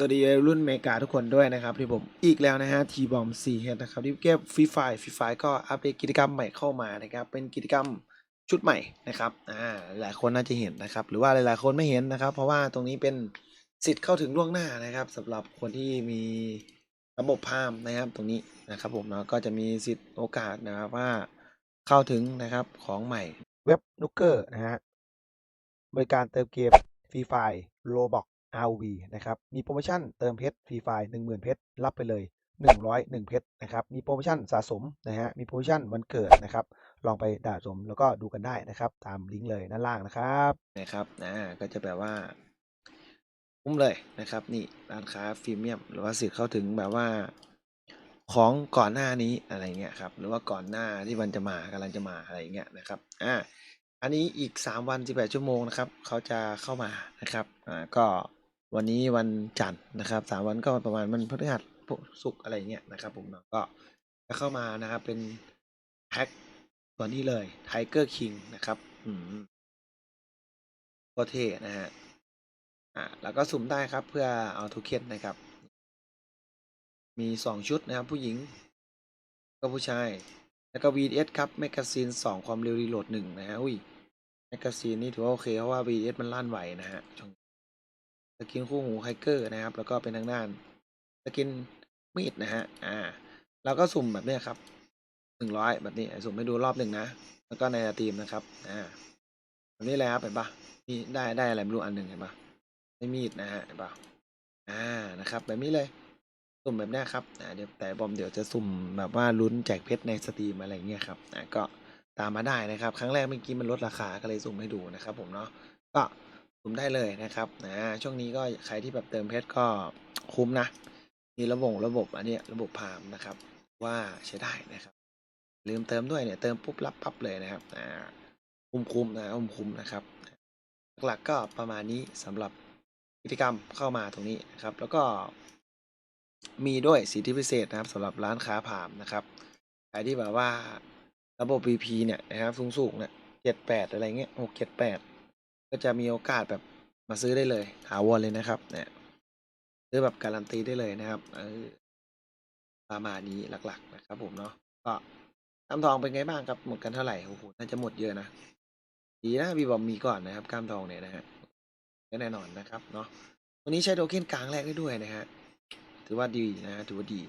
สวัสดีรุ่นเมกาทุกคนด้วยนะครับที่ผมอีกแล้วนะฮะทีบอม4เฮดนะครับที่เก็บฟรีไฟฟรีไฟก็อัปเดตกิจกรรมใหม่เข้ามานะครับ เป็นกิจกรรมชุดใหม่นะครับอ่าหลายคนน่าจะเห็นนะครับ หรือว่าหลายๆคนไม่เห็นนะครับ เพราะว่าตรงนี้เป็นสิทธิ์เข้าถึงล่วงหน้านะครับสำหรับคนที่มีระบบพามนะครับตรงนี้นะครับผมเนาะก็จะมีสิทธิ์โอกาสนะครับว่าเข้าถึงนะครับของใหม่เว็บนุกเกอร์นะฮะบริการเติมเกมฟรีไฟโลบอก RV นะครับ มีโปรโมชั่นเติมเพชรฟรีไฟหนึ่งหมื่นเพชร รับไปเลย 101 เพชรนะครับ มีโปรโมชั่นสะสมนะฮะ มีโปรโมชั่นวันเกิดนะครับ ลองไปด่าสมแล้วก็ดูกันได้นะครับ ตามลิงก์เลยด้านล่างนะครับนะครับนะก็จะแปลว่าคุ้มเลยนะครับนี่ร้านค้าฟรีเมียมหรือว่าสิทธิ์เข้าถึงแบบว่าของก่อนหน้านี้อะไรเงี้ยครับหรือว่าก่อนหน้าที่มันจะมากำลังจะมาอะไรเงี้ยนะครับอ่าอันนี้อีก 3 วัน 18 ชั่วโมงนะครับเขาจะเข้ามานะครับอ่าก็ วันนี้วันจันทร์นะครับ3วันก็ประมาณมันพฤหัสพุธศุกร์อะไรเงี้ยนะครับ ผมเนาะก็จะเข้ามานะครับ เป็นแพ็คตัวนี้เลย Tiger King นะครับอืมก็เท่นะฮะอ่าแล้วก็สุ่มได้ครับเพื่อเอาทูเค็นนะครับ มี2ชุดนะครับ ผู้หญิง ก็ผู้ชาย แล้วก็ VS ครับแมกกาซีนสองความเร็วรีโหลดหนึ่งนะฮะอุ้ยแมกกาซีนนี่ถือว่าโอเคเพราะว่า VS มันลั่นไหวนะฮะ สกินคู่หูไฮเกอร์นะครับ แล้วก็เป็นทางด้านสกินมีดนะฮะ อ่าแล้วก็สุ่มแบบนี้ครับหนึ่งร้อยแบบนี้สุ่มให้ดูรอบหนึ่งนะ แล้วก็ในสตรีมนะครับ อ่า แบบนี้เลยครับเห็นปะนี่ได้ได้อะไรไม่รู้อันหนึ่งเห็นปะได้มีดนะฮะเห็นปะอ่า นะครับ แบบนี้เลย สุ่มแบบนี้ครับ อ่า เดี๋ยวแต่บอมเดี๋ยวจะสุ่มแบบว่าลุ้นแจกเพชรในสตรีมอะไรเงี้ยครับ อ่า ก็ตามมาได้นะครับ ครั้งแรกเมื่อกี้มันลดราคาก็เลยสุ่มให้ดูนะครับ ผมเนาะ ก็ สุ่มได้เลยนะครับอ่าช่วงนี้ก็ใครที่แบบเติมเพชรก็คุ้มนะมีระบบระบบอันนี้ระบบพามนะครับ ว่าใช้ได้นะครับ ลืมเติมด้วยเนี่ยเติมปุ๊บรับปั๊บเลยนะครับอ่าคุ้มคุ้มนะคุ้มคุ้มนะครับ หลักๆก็ประมาณนี้สำหรับกิจกรรมเข้ามาตรงนี้นะครับ แล้วก็มีด้วยสิทธิพิเศษนะครับสำหรับร้านค้าผามนะครับใครที่แบบว่าระบบ VP เนี่ยนะครับสูงๆเนี่ยเจ็ดแปดอะไรเงี้ยหกเจ็ดแปด ก็จะมีโอกาสแบบมาซื้อได้เลยถาวรเลยนะครับเนี่ยซื้อแบบการันตีได้เลยนะครับเออประมาณนี้หลักๆนะครับ ผมเนาะก็กล้ามทองเป็นไงบ้างครับหมดกันเท่าไหร่โอ้โหน่าจะหมดเยอะนะดีนะบีบอมมีก่อนนะครับกล้ามทองเนี่ยนะฮะแน่นอนนะครับเนาะวันนี้ใช้โทเค็นกลางแรกได้ด้วยนะฮะถือว่าดีนะฮะถือว่าดี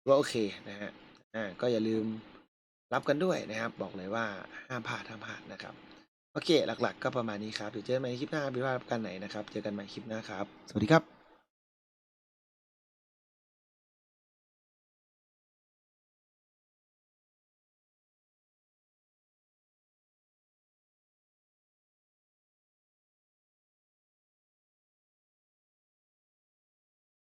ถือว่าโอเคนะฮะอ่าก็อย่าลืมรับกันด้วยนะครับ บอกเลยว่าห้ามพลาดห้ามพลาดนะครับ โอเค หลัก ๆ ก็ประมาณนี้ครับเดี๋ยวเจอกันใหม่คลิปหน้าไม่ว่ากันไหนนะครับ เจอกันใหม่คลิปหน้าครับ สวัสดีครับ